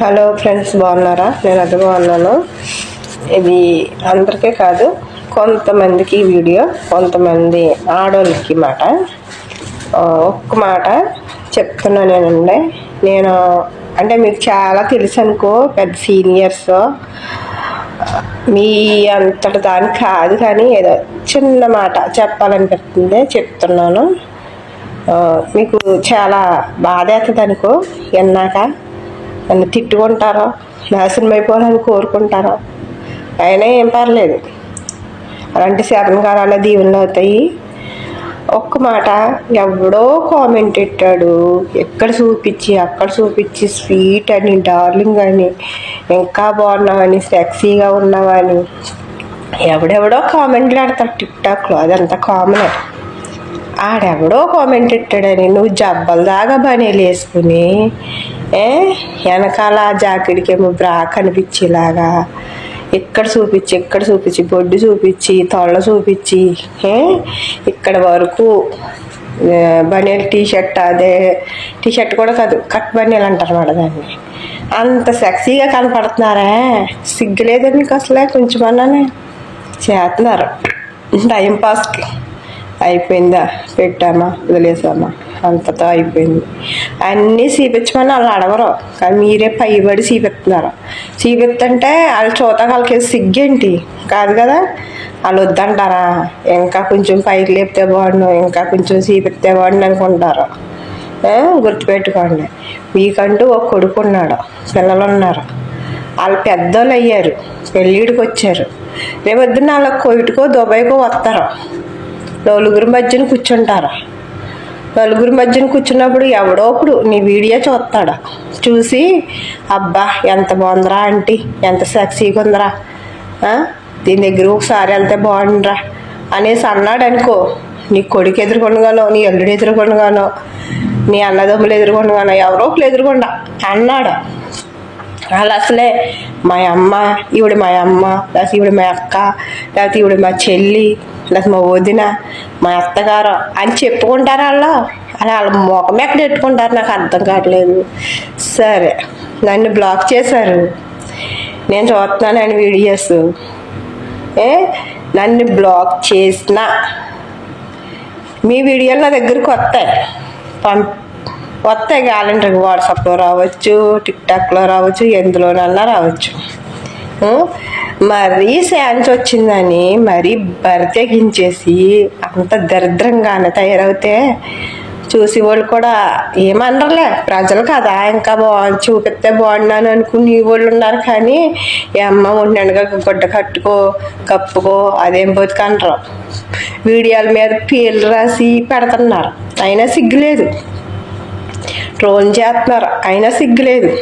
Hello friends బాగున్నారా? నేను అది బాగున్నాను ఇది అందరికీ కాదు కొంతమందికి వీడియో కొంతమంది ఆడోళ్ళకి మాట. ఒక్క మాట చెప్తున్నానేనండి నేను అంటే మీకు చాలా తెలుసు అనుకో పెద్ద సీనియర్స్. మీ అంతటి దాని కాదు కానీ ఏదో చిన్న మాట చెప్పాలనిపిస్తుంది చెప్తున్నాను. మీకు చాలా బాధ అవుతుంది అనుకో విన్నాక. నన్ను తిట్టుకుంటారో నాశనం అయిపోవాలని కోరుకుంటారో అయినా ఏం పర్లేదు. అలాంటి శాతనకారాల దీవెనలు అవుతాయి. ఒక్క మాట ఎవడో కామెంట్ పెట్టాడు. ఎక్కడ చూపించి అక్కడ చూపించి స్వీట్ అని డార్లింగ్ అని ఇంకా బాగున్నావని సెక్సీగా ఉన్నావని ఎవడెవడో కామెంట్లు ఆడతాడు టిక్టాక్లో అదంతా కామన్ ఆడెవడో కామెంట్ పెట్టాడని నువ్వు జబ్బల దాకా బనీలు వేసుకుని ఏ? వెనకాల జాకెట్కేమో బ్రా కనిపించేలాగా. ఇక్కడ చూపించి ఇక్కడ చూపించి బొడ్డు చూపించి తొళ్ళ చూపించి ఏ? ఇక్కడ వరకు బనీల్ టీ షర్ట్ అదే టీ షర్ట్ కూడా కాదు కట్ బనీలు అంటారు మాట దాన్ని. అంత సెక్సీగా కనపడుతున్నారా? సిగ్గులేదు మీకు అసలే కొంచెమన్నానే. చేస్తున్నారు. టైంపాస్కి అయిపోయిందా? పెట్టామా? వదిలేసామా? అంతతో అయిపోయింది. అన్నీ చూపించమని వాళ్ళు అడగరు. కానీ మీరే పైబడి చూపిస్తున్నారు చూపిస్తుంటే వాళ్ళు చూత వాళ్ళకి సిగ్గేంటి? కాదు కదా? వాళ్ళు వద్దంటారా? ఇంకా కొంచెం పైకి లేపితే బాగుండు ఇంకా కొంచెం చూపిస్తే బాగుండు అనుకుంటారు. గుర్తుపెట్టుకోండి. మీకంటూ ఒక కొడుకు ఉన్నాడు పిల్లలు ఉన్నారు వాళ్ళు పెద్దోళ్ళు అయ్యారు. పెళ్ళిడికి వచ్చారు. రేపొద్దున వాళ్ళకి కోయిటుకో దుబాయ్కో వస్తారు. నలుగురి మధ్యన కూర్చుంటారా? నలుగురి మధ్యన కూర్చున్నప్పుడు ఎవడో ఒకడు నీ వీడియో చూస్తాడు? చూసి అబ్బా ఎంత బాగుందిరా ఆంటీ ఎంత సెక్సీగా ఉందిరా. దీని దగ్గర ఒకసారి వెళ్తే బాగుందిరా అనేసి అన్నాడు అనుకో నీ కొడుకు ఎదుర్కొనగానో నీ అల్లుడు ఎదుర్కొనగానో నీ అన్నదమ్ములు ఎదురుకొనగానో ఎవరో ఒకరు ఎదుర్కొండా అన్నాడు. వాళ్ళు అసలే మా అమ్మ ఈవిడ మా అమ్మ లేకపోతే ఈవిడ మా అక్క లేకపోతే ఈవిడ మా చెల్లి లేకపోతే మా వదిన మా అత్తగారు అని చెప్పుకుంటారు వాళ్ళు? అలా వాళ్ళ ముఖం ఎక్కడ పెట్టుకుంటారు నాకు అర్థం కావట్లేదు. సరే నన్ను బ్లాక్ చేశారు. నేను చూస్తున్నాను వీడియోస్. ఏ? నన్ను బ్లాక్ చేసిన. మీ వీడియోలు నా దగ్గరకు వస్తాయి. పం వస్తాయి క్యాలెండర్కి వాట్సాప్లో రావచ్చు టిక్టాక్లో రావచ్చు ఎందులోనన్నా రావచ్చు. మరీ శాన్స్ వచ్చిందని మరీ బరితెగించేసి అంత దరిద్రంగానే తయారవుతే చూసి వాళ్ళు కూడా ఏమనరులే. ప్రజలు కదా ఇంకా బాగుంది చూపిస్తే బాగున్నాను అనుకుని వాళ్ళు ఉన్నారు కానీ ఈ అమ్మ ఉండగా గుడ్డ కట్టుకో కప్పుకో అదేం బతుకనరు. వీడియోల మీద పేర్లు రాసి పెడుతున్నారు. అయినా సిగ్గులేదు. ట్రోల్ చేస్తున్నారు. అయినా సిగ్గులేదు.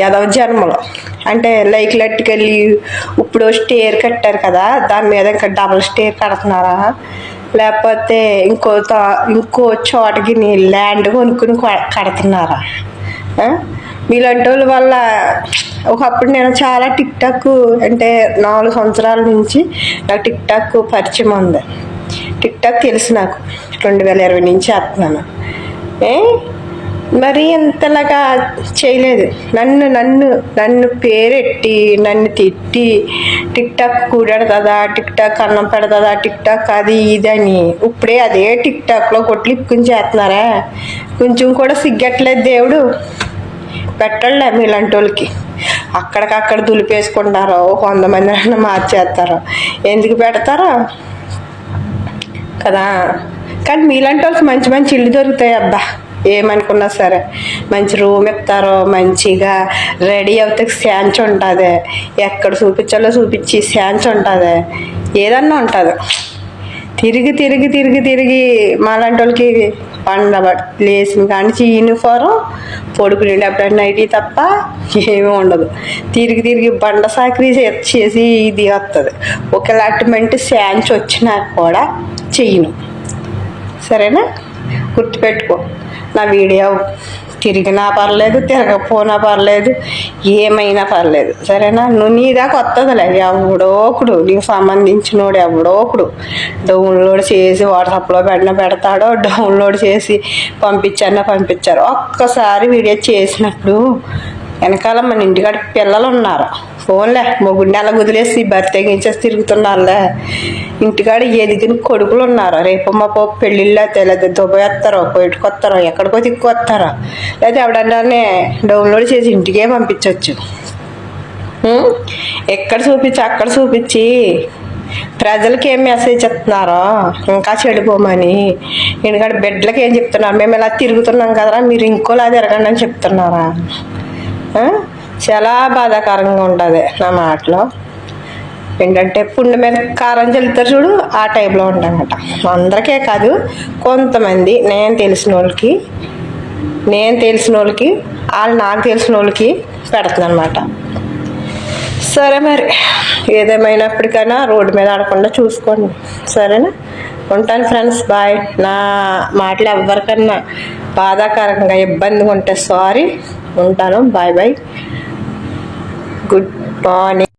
యదవ జన్మలో. అంటే లైక్ లట్టుకెళ్ళి ఇప్పుడు స్టేర్ కట్టారు కదా దాని మీద ఇంకా డబల్ స్టేర్ కడుతున్నారా? లేకపోతే ఇంకో ఇంకో చోటకి ల్యాండ్ కొనుక్కుని కడుతున్నారా? ఆ? మీలాంటి వాళ్ళ వల్ల ఒకప్పుడు నేను చాలా టిక్ టాక్ అంటే నాలుగు సంవత్సరాల నుంచి నాకు టిక్ టాక్ పరిచయం ఉంది. టిక్ టాక్ తెలుసు నాకు. రెండు వేల ఇరవై నుంచి చేస్తున్నాను. ఏ? మరి ఇంతలాగా చేయలేదు. నన్ను నన్ను నన్ను పేరెట్టి నన్ను తిట్టి టిక్ టాక్ కూడెడతదా టిక్ టాక్ అన్నం పెడతదా టిక్ టాక్ అది ఇది అని. ఇప్పుడే అదే టిక్ టాక్లో కొట్లు ఇప్పుకుని చేస్తున్నారా? కొంచెం కూడా సిగ్గట్లేదు దేవుడు. పెట్టలే మీలాంటి వాళ్ళకి అక్కడికక్కడ దులిపేసుకుంటారో కొంతమంది అన్న మార్చేస్తారో. ఎందుకు పెడతారో? కదా. కానీ మీలాంటి వాళ్ళకి మంచి మంచి ఇల్లు దొరుకుతాయి అబ్బా. ఏమనుకున్నా సరే మంచి రూమ్ ఇస్తారు మంచిగా రెడీ అవుతే శాంచ్ ఉంటుంది. ఎక్కడ చూపించాలో చూపించి శాంచ్ ఉంటుంది. ఏదన్నా ఉంటుంది. తిరిగి తిరిగి తిరిగి తిరిగి మాలాంటి వాళ్ళకి పండ లేచిన కానీ యూనిఫారం పడుకునేటప్పుడు నైటీ తప్ప ఏమీ ఉండదు. తిరిగి తిరిగి బండ సాకరీ చేసి ఇది వస్తుంది ఒకలాంటి శాంచ్ వచ్చినా కూడా చెయ్యను. సరేనా? గుర్తుపెట్టుకో. నా వీడియో తిరిగినా పర్లేదు తిరగకపోయినా పర్లేదు ఏమైనా పర్లేదు. సరేనా? నువ్వు నీ దాకా వస్తుందిలే ఎవడో ఒకడు నీకు సంబంధించినోడు ఎవడో ఒకడు డౌన్లోడ్ చేసి వాట్సాప్లో పెట్టిన పెడతాడో డౌన్లోడ్ చేసి పంపించన్నా పంపించారు. ఒక్కసారి వీడియో చేసినప్పుడు వెనకాల మన ఇంటికాడ పిల్లలు ఉన్నారు ఫోన్లే. మొగుడిని అలా వదిలేసి బతికించేసి తిరుగుతున్నారులే ఇంటికాడ ఎదిగిన కొడుకులు ఉన్నారు. రేపు మా పో పెళ్ళిళ్ళు తెలియదు దుబ్బేస్తారో పోయిట్టుకొస్తారో ఎక్కడికో తిక్కువస్తారో లేదా ఎవడన్నానే డౌన్లోడ్ చేసి ఇంటికే పంపించవచ్చు ఎక్కడ చూపించి అక్కడ చూపించి. ప్రజలకి ఏం మెసేజ్ ఇస్తున్నారో? ఇంకా చెడిపోమని. ఎందుకంటే బిడ్డలకి ఏం చెప్తున్నారు? మేము ఇలా తిరుగుతున్నాం కదరా మీరు ఇంకోలా తిరగండి అని చెప్తున్నారా? చాలా బాధాకరంగా ఉంటుంది నా మాటలో. ఏంటంటే పుండె మీద కారం చల్లుతారు చూడు ఆ టైప్లో ఉంటామట అందరికే కాదు కొంతమంది నేను తెలిసిన వాళ్ళకి నేను తెలిసిన వాళ్ళకి వాళ్ళు నాకు తెలిసిన వాళ్ళకి పెడుతుంది అనమాట సరే మరి ఏదేమైనప్పటికైనా రోడ్డు మీద ఆడకుండా చూసుకోండి. సరేనా? ఉంటాను ఫ్రెండ్స్ బాయ్. నా మాటలు ఎవరికన్నా బాధాకరంగా ఇబ్బందిగా ఉంటే సారీ. ఉంటాను బాయ్ బాయ్. good morning.